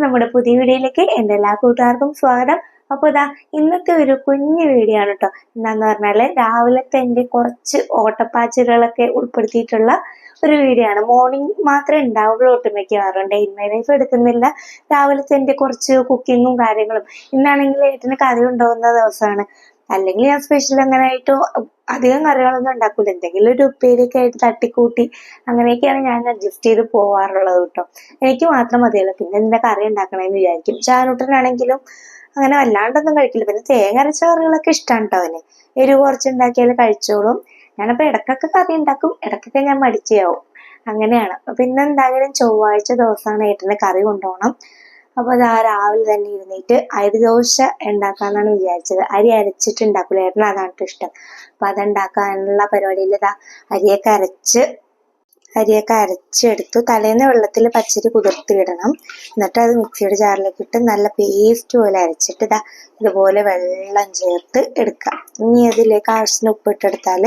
എല്ലാവർക്കും നമ്മുടെ പുതിയ വീഡിയോയിലേക്ക് എന്റെ എല്ലാ കൂട്ടുകാർക്കും സ്വാഗതം. അപ്പോൾ ഇതാ ഇന്നത്തെ ഒരു കുഞ്ഞു വീഡിയോ ആണ് കേട്ടോ എന്താന്ന് പറഞ്ഞാൽ രാവിലത്തെ എന്റെ കുറച്ച് ഓട്ടപ്പാച്ചിലുകളൊക്കെ ഉൾപ്പെടുത്തിയിട്ടുള്ള ഒരു വീഡിയോ ആണ്. മോർണിംഗ് മാത്രമേ ഉണ്ടാവുള്ളൂ ഒട്ടുമിക്കവാറും. ഡേ ഇൻ ലൈഫ് എടുക്കുന്നില്ല. രാവിലത്തെ എന്റെ കുറച്ച് കുക്കിങ്ങും കാര്യങ്ങളും. ഇന്നാണെങ്കിൽ ഏട്ടന് കറി ഉണ്ടാവുന്ന ദിവസമാണ്. അല്ലെങ്കിൽ ഞാൻ സ്പെഷ്യൽ അങ്ങനെ ആയിട്ട് അധികം കറികളൊന്നും ഉണ്ടാക്കൂല. എന്തെങ്കിലും ഒരു ഉപ്പേരിയൊക്കെ ആയിട്ട് തട്ടിക്കൂട്ടി അങ്ങനെയൊക്കെയാണ് ഞാൻ അഡ്ജസ്റ്റ് ചെയ്ത് പോവാറുള്ളത് കേട്ടോ. എനിക്ക് മാത്രം മതിയല്ലോ. പിന്നെ എന്റെ കറി ഉണ്ടാക്കണമെന്ന് വിചാരിക്കും. ചാനൂട്ടനാണെങ്കിലും അങ്ങനെ വല്ലാണ്ടൊന്നും കഴിക്കില്ല. പിന്നെ തേങ്ങ അരച്ച കറികളൊക്കെ ഇഷ്ടമാണ് കേട്ടോ അവന് എരിവ് കുറച്ച് ഉണ്ടാക്കിയാൽ കഴിച്ചോളും. ഞാനപ്പോൾ ഇടക്കൊക്കെ കറി ഉണ്ടാക്കും. ഇടക്കൊക്കെ ഞാൻ മടിച്ചാവും അങ്ങനെയാണ്. പിന്നെ എന്തായാലും ചൊവ്വാഴ്ച ദിവസമാണ് ഏട്ടന് കറി കൊണ്ടുപോകണം. അപ്പോൾ അത് ആ രാവിലെ തന്നെ ഇരുന്നിട്ട് അരി ദോശ ഉണ്ടാക്കാന്നാണ് വിചാരിച്ചത്. അരി അരച്ചിട്ട് ഉണ്ടാക്കൂല ഏട്ടന് അതാണ് ഇഷ്ടം. അപ്പൊ അതുണ്ടാക്കാനുള്ള പരിപാടിയിൽ ഇതാ അരിയൊക്കെ അരച്ച് അരിയൊക്കെ അരച്ചെടുത്തു. തലേന്ന് വെള്ളത്തിൽ പച്ചരി കുതിർത്തി ഇടണം എന്നിട്ട് അത് മിക്സിയുടെ ജാറിലേക്ക് ഇട്ട് നല്ല പേസ്റ്റ് പോലെ അരച്ചിട്ട് ഇതാ ഇതുപോലെ വെള്ളം ചേർത്ത് എടുക്കാം. ഇനി അതിലേക്ക് ആവശ്യത്തിന് ഉപ്പിട്ടെടുത്താൽ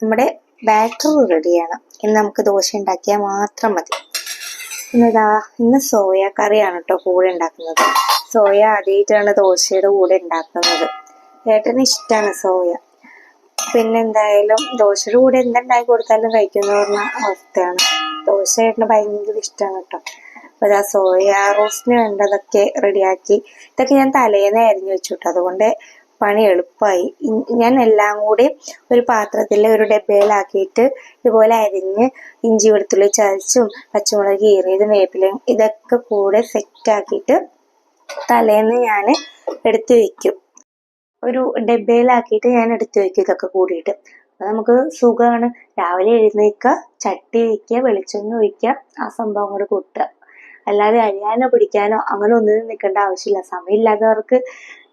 നമ്മുടെ ബാറ്റർ റെഡിയാണ് ഇനി നമുക്ക് ദോശ ഉണ്ടാക്കിയാൽ മാത്രം മതി. ഇന്നിതാ ഇന്ന് സോയ കറിയാണ് കേട്ടോ കൂടെ ഉണ്ടാക്കുന്നത് സോയ ആദ്യമായിട്ടാണ് ദോശയുടെ കൂടെ ഉണ്ടാക്കുന്നത് ഏട്ടന് ഇഷ്ടമാണ് സോയ. പിന്നെ എന്തായാലും ദോശയുടെ കൂടെ എന്തുണ്ടാക്കി കൊടുത്താലും കഴിക്കുന്ന പറഞ്ഞ അവസ്ഥയാണ്. ദോശ ഏട്ടന് ഭയങ്കര ഇഷ്ടമാണ് കേട്ടോ അപ്പോൾ ഇതാ സോയ റോസ്റ്റിന് വേണ്ടതൊക്കെ റെഡിയാക്കി. ഇതൊക്കെ ഞാൻ തലേന്ന് അരിഞ്ഞു വെച്ചു കേട്ടോ അതുകൊണ്ട് പണി എളുപ്പമായി. ഞാൻ എല്ലാം കൂടി ഒരു പാത്രത്തിൽ ഒരു ഡബ്ബയിലാക്കിയിട്ട് ഇതുപോലെ അരിഞ്ഞ് ഇഞ്ചി വെളുത്തുള്ളി ചതച്ചും പച്ചമുളക് കീറിയതും വേപ്പിലയും ഇതൊക്കെ കൂടെ സെറ്റാക്കിയിട്ട് തലേന്ന് ഞാൻ എടുത്തു വെക്കും. ഒരു ഡബ്ബയിലാക്കിയിട്ട് ഞാൻ എടുത്തു വെക്കും ഇതൊക്കെ കൂടിയിട്ട്. അപ്പം നമുക്ക് സുഖമാണ് രാവിലെ എഴുന്നേൽക്കുക ചട്ടി വയ്ക്കുക വെളിച്ചെണ്ണ ഒഴിക്കുക ആ സംഭവം കൂടെ കൂട്ടുക. അല്ലാതെ അരിയാനോ പിടിക്കാനോ അങ്ങനെ ഒന്നും നിൽക്കേണ്ട ആവശ്യമില്ല. സമയമില്ലാത്തവർക്ക്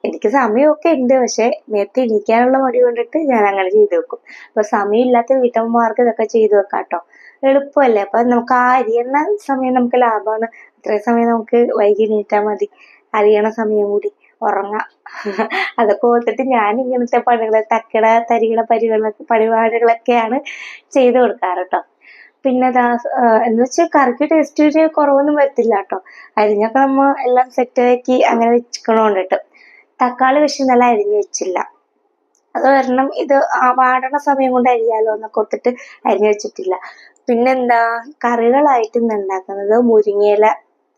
എനിക്ക് സമയമൊക്കെ ഉണ്ട്. പക്ഷെ നേരത്തെ എണീക്കാനുള്ള മടി കൊണ്ടിട്ട് ഞാൻ അങ്ങനെ ചെയ്തു വെക്കും. അപ്പൊ സമയമില്ലാത്ത വീട്ടമ്മമാർക്ക് ഇതൊക്കെ ചെയ്തു വെക്കാം കേട്ടോ എളുപ്പമല്ലേ? അപ്പൊ നമുക്ക് ആ അരിയണ സമയം നമുക്ക് ലാഭമാണ്. അത്രയും സമയം നമുക്ക് വൈകി എണീറ്റാൽ മതി. അരിയണ സമയം കൂടി. ഉറങ്ങാം. അതൊക്കെ ഓർത്തിട്ട് ഞാൻ ഇങ്ങനത്തെ പണികൾ തക്കട തരികള പരിപാടികളൊക്കെ പരിപാടികളൊക്കെയാണ് ചെയ്തു കൊടുക്കാറ് കേട്ടോ പിന്നെ ദാ എന്ന് വെച്ചാൽ കറിക്ക് ടേസ്റ്റ് കുറവൊന്നും വരത്തില്ല കേട്ടോ അരിഞ്ഞൊക്കെ നമ്മ എല്ലാം സെറ്റാക്കി അങ്ങനെ വെച്ചിക്കണോണ്ടിട്ട്. തക്കാളി പക്ഷെ നല്ല അരിഞ്ഞു വെച്ചില്ല. അത് കാരണം ഇത് വാടണ സമയം കൊണ്ട് അരിയാലോ എന്നൊക്കെ ഓർത്തിട്ട് അരിഞ്ഞു വെച്ചിട്ടില്ല. പിന്നെന്താ കറികളായിട്ട് ഇന്ന് ഉണ്ടാക്കുന്നത് മുരിങ്ങയില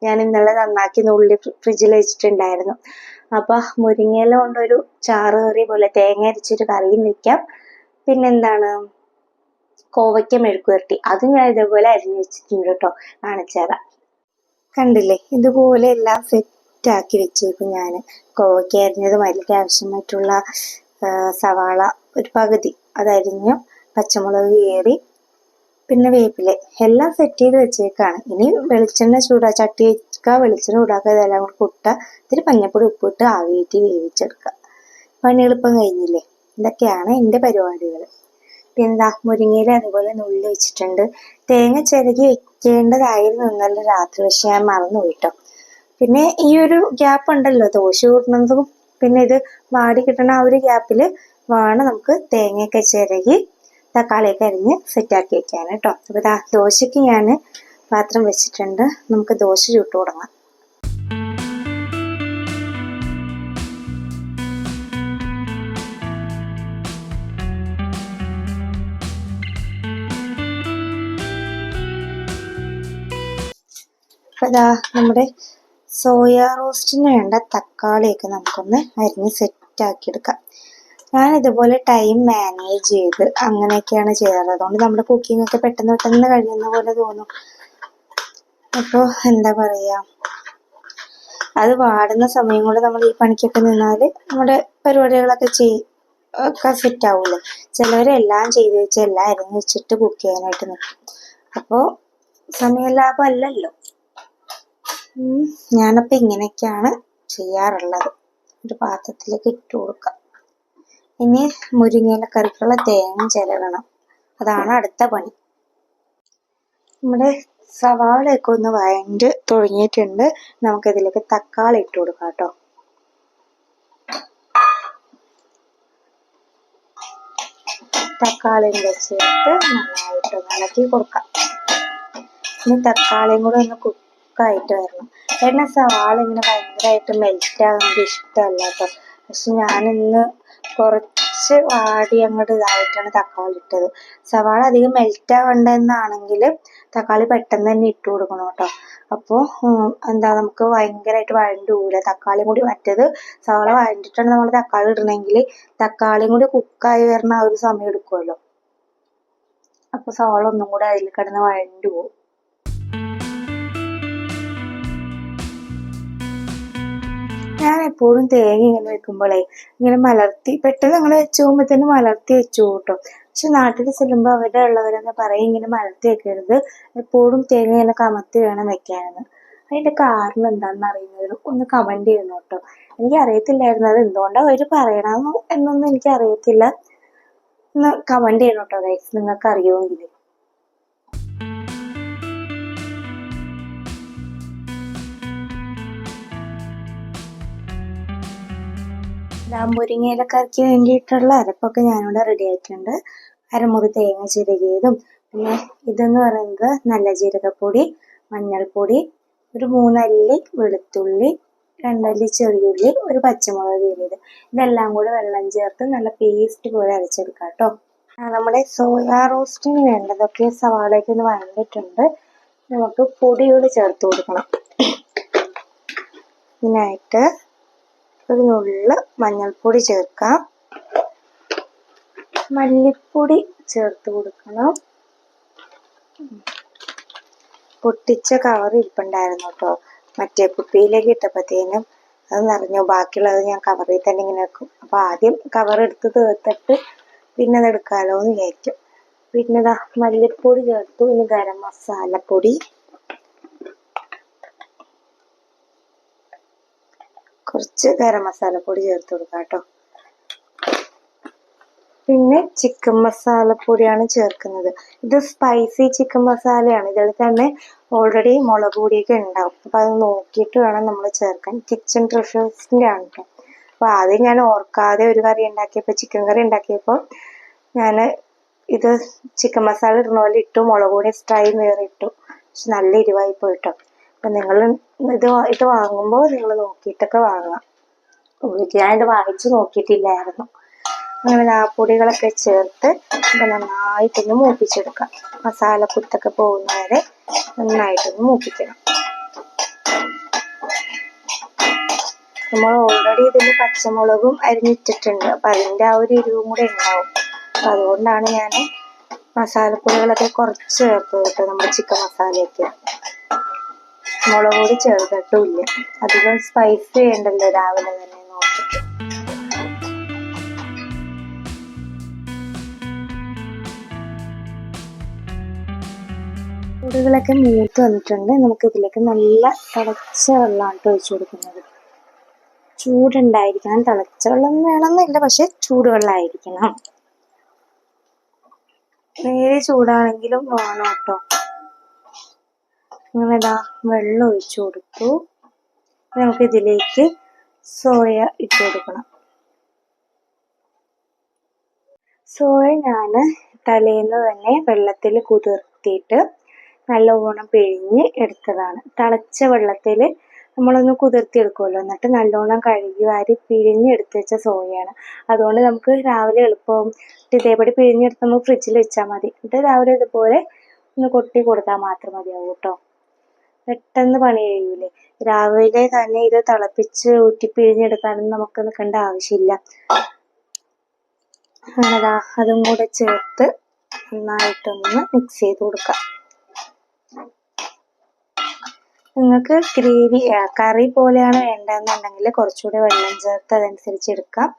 ഞാൻ ഇന്നലെ നന്നാക്കി ഉള്ളി ഫ്രിഡ്ജിൽ വെച്ചിട്ടുണ്ടായിരുന്നു. അപ്പൊ മുരിങ്ങയില കൊണ്ടൊരു ചാറ് കറി പോലെ തേങ്ങ അരച്ചൊരു കറിയും വെക്കാം. പിന്നെന്താണ് കോവയ്ക്ക മെഴുക്കുവരട്ടി അത് ഞാൻ ഇതേപോലെ അരിഞ്ഞു വെച്ചിട്ടുണ്ട് കേട്ടോ കാണിച്ചുതരാം കണ്ടില്ലേ? ഇതുപോലെ എല്ലാം സെറ്റ് ആക്കി വെച്ചേക്കും ഞാൻ കോവയ്ക്ക് അരിഞ്ഞതും അതിലേക്ക് ആവശ്യമായിട്ടുള്ള സവാള ഒരു പകുതി അതരിഞ്ഞു പച്ചമുളക് കയറി പിന്നെ വേപ്പില എല്ലാം സെറ്റ് ചെയ്ത് വെച്ചേക്കാണ്. ഇനി വെളിച്ചെണ്ണ ചൂടാ ചട്ടി വെക്കുക വെളിച്ചെണ്ണ ചൂടാക്കുക ഇതെല്ലാം കൂടി കുട്ടുക ഇത്തിരി മഞ്ഞപ്പൊടി ഉപ്പിട്ട് ആവിയേറ്റി വേവിച്ചെടുക്കുക പണി എളുപ്പം കഴിഞ്ഞില്ലേ? ഇതൊക്കെയാണ് എന്റെ പരിപാടികൾ പിന്നെന്താ മുരിങ്ങയിൽ അതുപോലെ നുള്ളി വെച്ചിട്ടുണ്ട്. തേങ്ങ ചിരകി വെക്കേണ്ടതായിരുന്നു ഇന്നലെ രാത്രി പക്ഷെ ഞാൻ മറന്നു പോയിട്ടോ പിന്നെ ഈ ഒരു ഗ്യാപ്പ് ഉണ്ടല്ലോ ദോശ കൂട്ടുന്നതും. പിന്നെ ഇത് വാടി കിട്ടണ ആ ഒരു ഗ്യാപ്പിൽ വേണം നമുക്ക് തേങ്ങയൊക്കെ ചിരകി തക്കാളിയൊക്കെ അരിഞ്ഞ് സെറ്റാക്കി വെക്കാൻ കേട്ടോ. അപ്പോൾ ദാ ദോശയ്ക്ക് ഞാൻ പാത്രം വെച്ചിട്ടുണ്ട്. നമുക്ക് ദോശ ചുട്ടു തുടങ്ങാം. അപ്പോൾ ഇതാ നമ്മുടെ സോയ റോസ്റ്റിന് വേണ്ട തക്കാളിയൊക്കെ നമുക്കൊന്ന് അരിഞ്ഞ് സെറ്റാക്കി എടുക്കാം ഞാൻ ഇതുപോലെ ടൈം മാനേജ് ചെയ്ത് അങ്ങനെയൊക്കെയാണ് ചെയ്യാറ്. അതുകൊണ്ട് നമ്മുടെ കുക്കിംഗ് ഒക്കെ പെട്ടെന്ന് പെട്ടെന്ന് കഴിയുന്ന പോലെ തോന്നും. അപ്പോൾ എന്താ പറയുക അത് വാടുന്ന സമയം കൊണ്ട് നമ്മൾ ഈ പണിക്കൊക്കെ നിന്നാൽ നമ്മുടെ പരിപാടികളൊക്കെ ചെയ് ഒക്കെ സെറ്റ് ആവൂലേ? ചിലവരെല്ലാം ചെയ്ത് വെച്ച് എല്ലാം അരിഞ്ഞ് വെച്ചിട്ട് കുക്ക് ചെയ്യാനായിട്ട് നിൽക്കും അപ്പോൾ സമയലാഭം അല്ലല്ലോ. ഞാനപ്പോൾ ഇങ്ങനെയൊക്കെയാണ് ചെയ്യാറുള്ളത്. ഒരു പാത്രത്തിലേക്ക് ഇട്ട് കൊടുക്കാം. ഇനി മുരിങ്ങയില കറിക്കുള്ള തേങ്ങ ചിലവണം അതാണ് അടുത്ത പണി. നമ്മുടെ സവാളയൊക്കെ ഒന്ന് വഴണ്ട് തുടങ്ങിയിട്ടുണ്ട്. നമുക്കിതിലേക്ക് തക്കാളി ഇട്ട് കൊടുക്കാം കേട്ടോ. തക്കാളിയും വെച്ചിട്ട് നന്നായിട്ട് ഇളക്കി കൊടുക്കാം. ഇനി തക്കാളിയും കൂടെ ഒന്ന് കുക്കായിട്ട് വരണം എന്നെ സവാള ഇങ്ങനെ ഭയങ്കരമായിട്ട് മെൽറ്റ് ആകുന്നത് ഇഷ്ടമല്ല കേട്ടോ പക്ഷെ ഞാനിന്ന് കുറച്ച് വാടി അങ്ങോട്ട് ഇതായിട്ടാണ് തക്കാളി ഇട്ടത്. സവാള അധികം മെൽറ്റ് ആവണ്ടെന്നാണെങ്കിൽ തക്കാളി പെട്ടെന്ന് തന്നെ ഇട്ട് കൊടുക്കണം കേട്ടോ അപ്പോൾ എന്താ നമുക്ക് ഭയങ്കരമായിട്ട് വഴണ്ട് പോകില്ല തക്കാളിയും കൂടി മറ്റേത് സവാള വഴണ്ടിട്ടാണ് നമ്മൾ തക്കാളി ഇടണമെങ്കിൽ തക്കാളിയും കൂടി കുക്കായി വരുന്ന ആ ഒരു സമയം എടുക്കുമല്ലോ അപ്പോൾ സവാള ഒന്നും കൂടെ അതിൽ കിടന്ന് വഴണ്ടു പോകും ഞാൻ എപ്പോഴും തേങ്ങ ഇങ്ങനെ വെക്കുമ്പോഴേ ഇങ്ങനെ മലർത്തി പെട്ടെന്ന് അങ്ങനെ വെച്ച് പോകുമ്പോൾ തന്നെ മലർത്തി വെച്ചു കേട്ടോ. പക്ഷെ നാട്ടിൽ ചെല്ലുമ്പോൾ അവരുടെ ഉള്ളവരൊന്നും പറയും ഇങ്ങനെ മലർത്തി വെക്കരുത്. എപ്പോഴും തേങ്ങ ഇങ്ങനെ കമത്തി വേണം വെക്കാനെന്ന്. അതിന്റെ കാരണം എന്താണെന്ന് അറിയുന്നവർ ഒന്ന് കമന്റ് ചെയ്യണം കേട്ടോ. എനിക്ക് അറിയത്തില്ലായിരുന്നു. അത് എന്തുകൊണ്ടാണ് അവർ പറയണമെന്നോ എന്നൊന്നും എനിക്ക് അറിയത്തില്ല. ഒന്ന് കമന്റ് ചെയ്യണം കേട്ടോ ഗൈസ് നിങ്ങൾക്ക് അറിയുമെങ്കിൽ മുരിങ്ങയിലക്കറിക്ക് വേണ്ടിയിട്ടുള്ള അരപ്പൊക്കെ ഞാനിവിടെ റെഡി ആയിട്ടുണ്ട്. അരമുറി തേങ്ങ ചിരകിയതും പിന്നെ ഇതെന്ന് പറയുന്നത് നല്ല ജീരകപ്പൊടി മഞ്ഞൾപ്പൊടി ഒരു മൂന്നല്ലി വെളുത്തുള്ളി രണ്ടല്ലി ചെറിയുള്ളി ഒരു പച്ചമുളക് കീറിയത്. ഇതെല്ലാം കൂടി വെള്ളം ചേർത്ത് നല്ല പേസ്റ്റ് പോലെ അരച്ചെടുക്കാം കേട്ടോ. നമ്മുടെ സോയാ റോസ്റ്റിന് വേണ്ടതൊക്കെ സവാളയ്ക്ക് ഒന്ന് വഴണ്ടിട്ടുണ്ട് നമുക്ക് പൊടികൾ ചേർത്ത് കൊടുക്കണം. ഇതിനായിട്ട് ഒരു മഞ്ഞൾപ്പൊടി ചേർക്കാം. മല്ലിപ്പൊടി ചേർത്ത് കൊടുക്കണം. പൊട്ടിച്ച കവർ ഇരിപ്പുണ്ടായിരുന്നു കേട്ടോ മറ്റേ കുപ്പിയിലേക്ക് ഇട്ടപ്പോഴത്തേനും അത് നിറഞ്ഞു. ബാക്കിയുള്ളത് ഞാൻ കവറിൽ തന്നെ ഇങ്ങനെ വെക്കും. അപ്പൊ ആദ്യം കവർ എടുത്ത് തീർത്തിട്ട് പിന്നെ അത് എന്ന് വിചാരിക്കും പിന്നെ ഇതാ മല്ലിപ്പൊടി ചേർത്തു. പിന്നെ ഗരം മസാലപ്പൊടി. കുറച്ച് ഗരം പൊടി ചേർത്ത് കൊടുക്കാം കേട്ടോ. പിന്നെ ചിക്കൻ മസാല പൊടിയാണ് ചേർക്കുന്നത്. ഇത് സ്പൈസി ചിക്കൻ മസാലയാണ് ഇതിൽ തന്നെ ഓൾറെഡി മുളക് പൊടിയൊക്കെ ഉണ്ടാവും. അപ്പൊ അത് നോക്കിയിട്ട് വേണം നമ്മൾ ചേർക്കാൻ. കിച്ചൺ ട്രഷേഴ്സിന്റെ ആണ് അപ്പൊ ആദ്യം ഞാൻ ഓർക്കാതെ ഒരു കറി ഉണ്ടാക്കിയപ്പോൾ ചിക്കൻ കറി ഉണ്ടാക്കിയപ്പോൾ ഞാൻ ഇത് ചിക്കൻ മസാല ഇടുന്ന പോലെ ഇട്ടു. മുളക് പൊടി സ്ട്രൈ വേറെ ഇട്ടു പക്ഷെ നല്ല എരിവായി പോയിട്ടോ അപ്പൊ നിങ്ങൾ ഇത് ഇത് വാങ്ങുമ്പോൾ നിങ്ങൾ നോക്കിയിട്ടൊക്കെ വാങ്ങാം. ഞാനിത് വാങ്ങിച്ചു നോക്കിയിട്ടില്ലായിരുന്നു. അങ്ങനെ നാപ്പൊടികളൊക്കെ പൊടികളൊക്കെ ചേർത്ത് ഇത് നന്നായിട്ടൊന്ന് മൂപ്പിച്ചെടുക്കാം. മസാല കുത്തൊക്കെ പോകുന്നവരെ നന്നായിട്ടൊന്ന് മൂപ്പിക്കണം. നമ്മൾ ഓൾറെഡി ഇതിൽ പച്ചമുളകും അരിഞ്ഞിട്ടിട്ടുണ്ട്. അപ്പൊ അതിന്റെ ആ ഒരു എരിവും കൂടെ ഉണ്ടാവും. അപ്പൊ അതുകൊണ്ടാണ് ഞാൻ മസാലപ്പൊടികളൊക്കെ കുറച്ച് ചേർത്ത് കേട്ടോ നമ്മുടെ ചിക്കൻ മസാലയൊക്കെ. മുളക് പൊടി ചേർത്തിട്ടുമില്ല അധികം സ്പൈസ് ചെയ്യണ്ടല്ലോ രാവിലെ തന്നെ നോക്കിയിട്ട്. ചൂടുകളൊക്കെ മൂത്ത് വന്നിട്ടുണ്ട്. നമുക്ക് ഇതിലേക്ക് നല്ല തിളച്ച വെള്ളമാണ് ഒഴിച്ചു കൊടുക്കുന്നത്. ചൂടുണ്ടായിരിക്കണം. തിളച്ച വെള്ളം വേണമെന്നില്ല പക്ഷെ ചൂടുവെള്ളമായിരിക്കണം. നേരെ ചൂടാണെങ്കിലും വേണം കേട്ടോ. അങ്ങനെ ഇതാ വെള്ളം ഒഴിച്ചു കൊടുത്തു. നമുക്ക് ഇതിലേക്ക് സോയ ഇട്ട് കൊടുക്കണം. സോയ ഞാൻ തലേന്ന് തന്നെ വെള്ളത്തിൽ കുതിർത്തിയിട്ട് നല്ലോണം പിഴിഞ്ഞ് എടുത്തതാണ്. തിളച്ച വെള്ളത്തിൽ നമ്മളൊന്ന് കുതിർത്തി എടുക്കുമല്ലോ എന്നിട്ട് നല്ലോണം കഴുകി വാരി പിഴിഞ്ഞെടുത്ത് വെച്ച സോയയാണ്. അതുകൊണ്ട് നമുക്ക് രാവിലെ എളുപ്പം ഇതേപടി പിഴിഞ്ഞെടുത്ത് നമുക്ക് ഫ്രിഡ്ജിൽ വെച്ചാൽ മതി. എന്നിട്ട് രാവിലെ ഇതുപോലെ ഒന്ന് കൊട്ടി കൊടുത്താൽ മാത്രം മതിയാവും കേട്ടോ. പെട്ടെന്ന് പണി കഴിയൂലേ? രാവിലെ തന്നെ ഇത് തിളപ്പിച്ച് ഊറ്റി പിഴിഞ്ഞെടുക്കാനൊന്നും നമുക്ക് നിൽക്കേണ്ട ആവശ്യമില്ല. അങ്ങനെതാ അതും കൂടെ ചേർത്ത് നന്നായിട്ടൊന്ന് മിക്സ് ചെയ്ത് കൊടുക്കാം. നിങ്ങൾക്ക് ഗ്രേവി കറി പോലെയാണ് വേണ്ടതെന്നുണ്ടെങ്കിൽ കുറച്ചുകൂടി വെള്ളം ചേർത്ത് അതനുസരിച്ച് എടുക്കാം.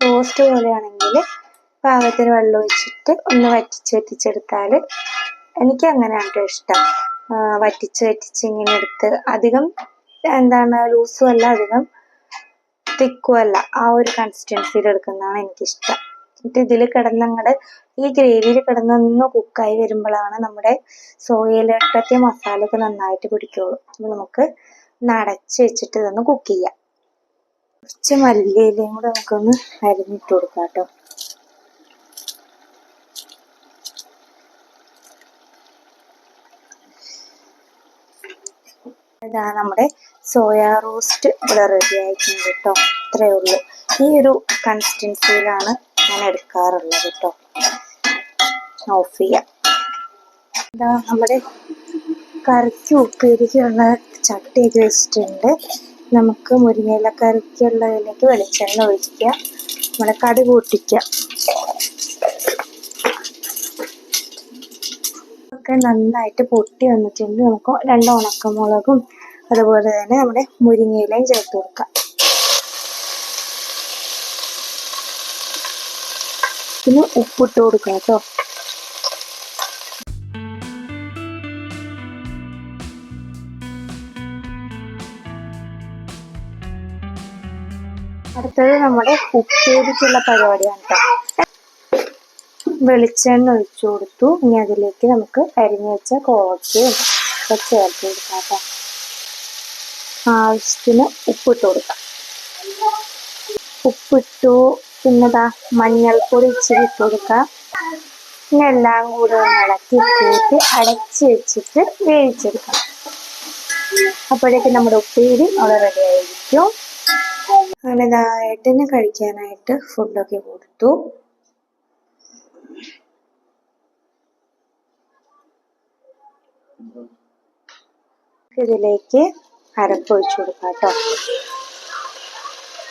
റോസ്റ്റ് പോലെയാണെങ്കിൽ പാകത്തിന് വെള്ളം ഒഴിച്ചിട്ട് ഒന്ന് വറ്റിച്ച് വറ്റിച്ചെടുത്താൽ എനിക്ക് അങ്ങനെയാണ് ഇഷ്ടം. വറ്റിച്ച് വറ്റിച്ച് ഇങ്ങനെ എടുത്ത് അധികം എന്താണ് ലൂസും അല്ല അധികം തിക്കും അല്ല. ആ ഒരു കൺസിസ്റ്റൻസിയിൽ എടുക്കുന്നതാണ് എനിക്കിഷ്ടം. എന്നിട്ട് ഇതിൽ കിടന്നങ്ങട് ഈ ഗ്രേവിയിൽ കിടന്നൊന്ന് കുക്കായി വരുമ്പോഴാണ് നമ്മുടെ സോയയിലിട്ടത്തെ മസാലയൊക്കെ നന്നായിട്ട് പിടിക്കുള്ളൂ. അപ്പോൾ നമുക്ക് നടച്ച് വെച്ചിട്ട് ഇതൊന്ന് കുക്ക് ചെയ്യാം. കുറച്ച് മല്ലിയിലയും കൂടെ നമുക്കൊന്ന് അരിഞ്ഞിട്ട് കൊടുക്കാം കേട്ടോ. ഇതാ നമ്മുടെ സോയാ റോസ്റ്റ് ഇവിടെ റെഡി ആയിട്ടുണ്ട് കേട്ടോ ഇത്രയേ ഉള്ളൂ. ഈ ഒരു കൺസിസ്റ്റൻസിയിലാണ് ഞാൻ എടുക്കാറുള്ളത് കേട്ടോ ഓഫ് ചെയ്യാം. ഇതാ നമ്മുടെ കറിക്ക് ഉപ്പേരിക്കുള്ള ചട്ടിയൊക്കെ വെച്ചിട്ടുണ്ട്. നമുക്ക് മുരിങ്ങയില കറിക്കുള്ളതിലേക്ക് വെളിച്ചെണ്ണ ഒഴിക്കുക നമ്മുടെ കടുക് പൊട്ടിക്കുക ഒക്കെ നന്നായിട്ട് പൊട്ടി വന്നിട്ടുണ്ട്. നമുക്ക് രണ്ട് ഉണക്കമുളകും അതുപോലെ തന്നെ നമ്മുടെ മുരിങ്ങയിലയും ചേർത്ത് കൊടുക്കാം. പിന്നെ ഉപ്പിട്ട് കൊടുക്കാം കേട്ടോ. അടുത്തത് നമ്മുടെ ഉപ്പേരിക്കുള്ള പരിപാടിയാണ് വെളിച്ചെണ്ണ ഒഴിച്ചു കൊടുത്തു. ഇനി അതിലേക്ക് നമുക്ക് അരിഞ്ഞു വെച്ച കോവയ്ക്കയും ഒക്കെ ചേർത്ത് കൊടുക്കാം കേട്ടോ. ആവശ്യത്തിന് ഉപ്പിട്ട് കൊടുക്കാം. ഉപ്പിട്ടു പിന്നെതാ മഞ്ഞൾപ്പൊടി ഇച്ചിരി ഇട്ട് കൊടുക്കാം. പിന്നെ എല്ലാം കൂടെ ഒന്ന് ഇളക്കി കൂട്ടി അടച്ച് വെച്ചിട്ട് വേവിച്ചെടുക്കാം. അപ്പോഴേക്കും നമ്മുടെ ഉപ്പേരി അവിടെ റെഡി ആയിരിക്കും. അങ്ങനെ ഏട്ടന് കഴിക്കാനായിട്ട് ഫുഡൊക്കെ കൊടുത്തു. ഇതിലേക്ക് അരപ്പ് ഒഴിച്ചു കൊടുക്കാം കേട്ടോ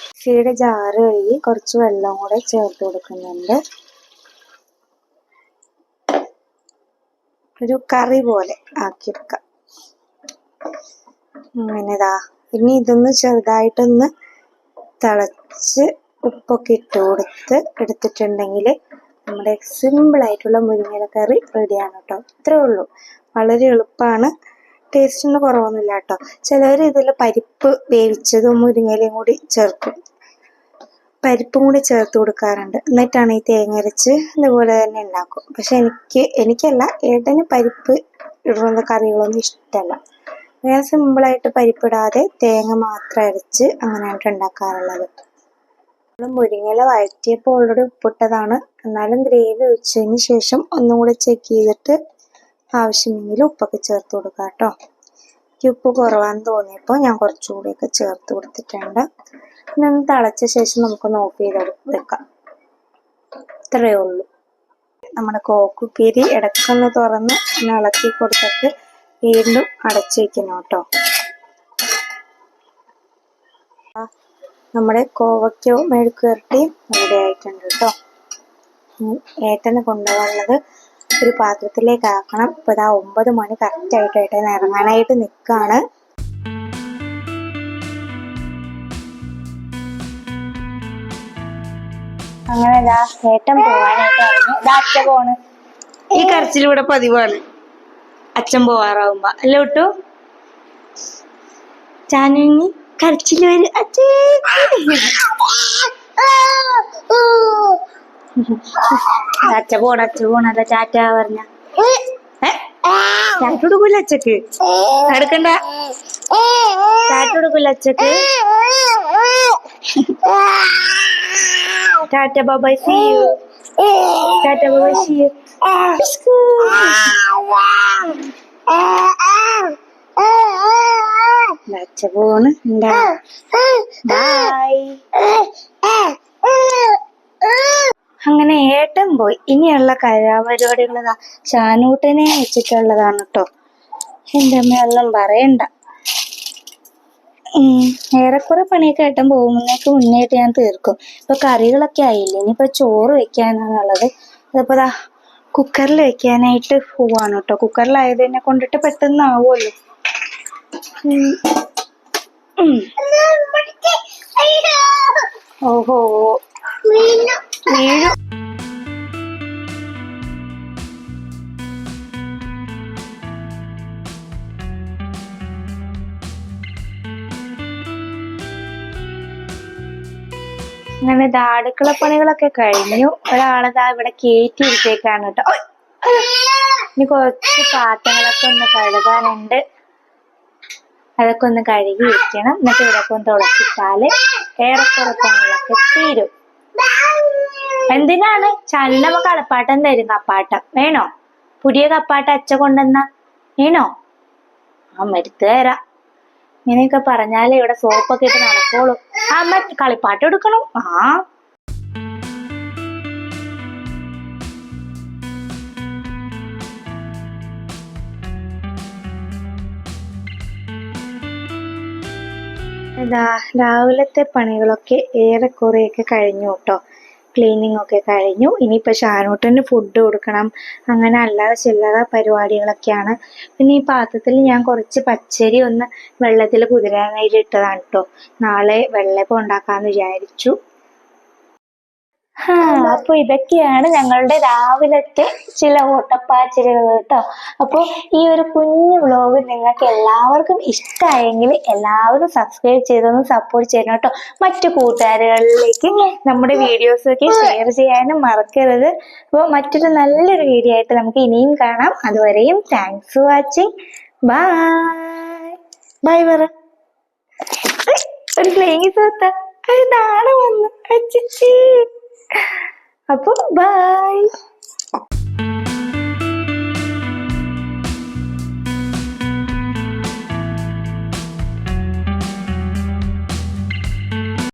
മിക്സിയുടെ ജാറ് കഴുകി കുറച്ച് വെള്ളം കൂടെ ചേർത്ത് കൊടുക്കുന്നുണ്ട്. ഒരു കറി പോലെ ആക്കിയെടുക്കാം അങ്ങനെ ഇതാ ഇനി ഇതൊന്ന് ചെറുതായിട്ടൊന്ന് തിളച്ച് ഉപ്പൊക്കെ ഇട്ട് കൊടുത്ത് എടുത്തിട്ടുണ്ടെങ്കിൽ നമ്മുടെ സിമ്പിൾ ആയിട്ടുള്ള മുരിങ്ങയില കറി റെഡിയാണ് കേട്ടോ ഇത്രേ ഉള്ളൂ. വളരെ എളുപ്പമാണ് ടേസ്റ്റിന് കുറവൊന്നുമില്ല കേട്ടോ. ചിലവർ ഇതിൽ പരിപ്പ് വേവിച്ചതും മുരിങ്ങയിലയും കൂടി ചേർക്കും. പരിപ്പും കൂടി ചേർത്ത് കൊടുക്കാറുണ്ട്. എന്നിട്ടാണ് ഈ തേങ്ങ അരച്ച് ഇതുപോലെ തന്നെ ഉണ്ടാക്കും പക്ഷെ എനിക്ക് എനിക്കല്ല ഏട്ടന് പരിപ്പ് ഇടുന്ന കറികളൊന്നും ഇഷ്ടമല്ല. ഞാൻ സിമ്പിളായിട്ട് പരിപ്പിടാതെ തേങ്ങ മാത്രം അരച്ച് അങ്ങനെയായിട്ട് ഉണ്ടാക്കാറുള്ളത്. നമ്മൾ മുരിങ്ങയില വഴറ്റിയപ്പോൾ ഓൾറെഡി ഉപ്പിട്ടതാണ്. എന്നാലും ഗ്രേവി ഒഴിച്ചതിന് ശേഷം ഒന്നും കൂടെ ചെക്ക് ചെയ്തിട്ട് ആവശ്യമെങ്കിൽ ഉപ്പൊക്കെ ചേർത്ത് കൊടുക്കാം കേട്ടോ എനിക്ക് ഉപ്പ് കുറവാന്ന് തോന്നിയപ്പോൾ ഞാൻ കുറച്ചുകൂടിയൊക്കെ ചേർത്ത് കൊടുത്തിട്ടുണ്ട്. ഒന്ന് തിളച്ച ശേഷം നമുക്ക് ചെയ്ത് വെക്കാം. ഇത്രയേ ഉള്ളൂ. നമ്മുടെ കോക്കുപ്പേരി ഇടയ്ക്കൊന്ന് തുറന്ന് ഒന്ന് ഇളക്കി കൊടുത്തിട്ട് വീണ്ടും അടച്ചു വെക്കണം കേട്ടോ നമ്മുടെ കോവയ്ക്കോ മെഴുക്കുവരട്ടിയും റെഡി ആയിട്ടുണ്ട് കേട്ടോ. ഏട്ടന് കൊണ്ടുപോകാനുള്ളത് ഒരു പാത്രത്തിലേക്ക് ആക്കണം. ഇപ്പൊ ഇതാ ഒമ്പത് മണി കറക്റ്റ് ആയിട്ട് ഏട്ടൻ ഇറങ്ങാനായിട്ട് നിൽക്കാണ് അങ്ങനെ ഇതാ ഏട്ടൻ പോവാനായിട്ട് ഇറങ്ങി. ഇതാ അച്ഛ പോണ്. ഈ കരച്ചിൽ ഇവിടെ പതിവാണ്. അച്ഛൻ പോവാറാവുമ്പോ. അല്ല വിട്ടു ചാനുങ്ങി കരച്ചിൽ വരും. അച്ഛേ. അച്ഛ പോണ അച്ഛ പോണല്ല ചാറ്റ പറഞ്ഞ. ടാറ്റ കൊടുക്കൂല അച്ഛക്ക്? എടുക്കണ്ട. ടാറ്റ കൊടുക്കൂല അച്ഛക്ക്? Tata bye see you. Tata bye see you. അച്ഛ പോണ്. ബൈ അങ്ങനെ ഏട്ടൻ പോയി. ഇനിയുള്ള കലാപരിപാടികൾ ചാനൂട്ടനെ വെച്ചിട്ടുള്ളതാണ് കേട്ടോ എന്റെ അമ്മ ഒന്നും പറയണ്ട. ഏറെക്കുറെ പണിയൊക്കെ ഏട്ടൻ പോകുന്നേക്ക് മുന്നേറ്റ് ഞാൻ തീർക്കും. ഇപ്പൊ കറികളൊക്കെ ആയില്ലേ? ഇനിയിപ്പോ ചോറ് വെക്കാനാണുള്ളത് അതിപ്പോ ദാ കുക്കറിൽ വെക്കാനായിട്ട് പോവാണ് കേട്ടോ കുക്കറിലായത് എന്നെ കൊണ്ടിട്ട് പെട്ടെന്ന് ആവുമല്ലോ. ഓഹോ. വീഴും അങ്ങനെ ദാ അടുക്കള പണികളൊക്കെ കഴിഞ്ഞു. ഒരാളിതാ ഇവിടെ കയറ്റി ഇരുത്തേക്കാണ് കേട്ടോ! ഇനി കുറച്ച് പാത്രങ്ങളൊക്കെ ഒന്ന് കഴുകാനുണ്ട്. അതൊക്കെ ഒന്ന് കഴുകി വെക്കണം. എന്നിട്ട് ഇവിടൊക്കെ ഒന്ന് തുളച്ചിട്ടാൽ ഏറെക്കുറെ പണികളൊക്കെ തീരും. എന്തിനാണ്? ചന്നമ്മ കളപ്പാട്ടം തരും കപ്പാട്ടം. വേണോ? പുതിയ കപ്പാട്ട അച്ഛ കൊണ്ടുവന്ന? വേണോ? ആ മരുത്ത് തരാം. ഇങ്ങനെയൊക്കെ പറഞ്ഞാലേ ഇവിടെ സോപ്പൊക്കെ ഇട്ട് നടക്കോളൂ ആ അമ്മ കളിപ്പാട്ട് എടുക്കണം. ആ. ഇതാ രാവിലത്തെ പണികളൊക്കെ ഏറെക്കുറെയൊക്കെ കഴിഞ്ഞു കേട്ടോ. ക്ലീനിങ് ഒക്കെ കഴിഞ്ഞു. ഇനിയിപ്പോൾ ഷാനൂട്ടന് ഫുഡ് കൊടുക്കണം. അങ്ങനെ അല്ലാതെ ചില്ലറ പരിപാടികളൊക്കെയാണ്. പിന്നെ ഈ പാത്രത്തിൽ ഞാൻ കുറച്ച് പച്ചരി ഒന്ന് വെള്ളത്തിൽ കുതിരാനായിട്ട് ഇട്ടതാണ് കേട്ടോ നാളെ വെള്ളപ്പം ഉണ്ടാക്കാമെന്ന് വിചാരിച്ചു. അപ്പൊ ഇതൊക്കെയാണ് ഞങ്ങളുടെ രാവിലത്തെ ചില ഓട്ടപ്പാച്ചിലുകൾ കേട്ടോ. അപ്പോൾ ഈ ഒരു കുഞ്ഞു വ്ലോഗ് നിങ്ങൾക്ക് എല്ലാവർക്കും ഇഷ്ടമായെങ്കിൽ എല്ലാവരും സബ്സ്ക്രൈബ് ചെയ്തൊന്ന് സപ്പോർട്ട് ചെയ്യണം കേട്ടോ. മറ്റു കൂട്ടുകാരുകളിലേക്ക് നമ്മുടെ വീഡിയോസ് ഒക്കെ ഷെയർ ചെയ്യാനും മറക്കരുത്. അപ്പോൾ മറ്റൊരു നല്ലൊരു വീഡിയോ ആയിട്ട് നമുക്ക് ഇനിയും കാണാം. അതുവരെയും thanks for watching bye bye പറ. ഒരു പ്ലേയിങ് സോത്ത അത് നാളെ വന്നു. അച്ചിച്ചി അപ്പൊ ബൈ.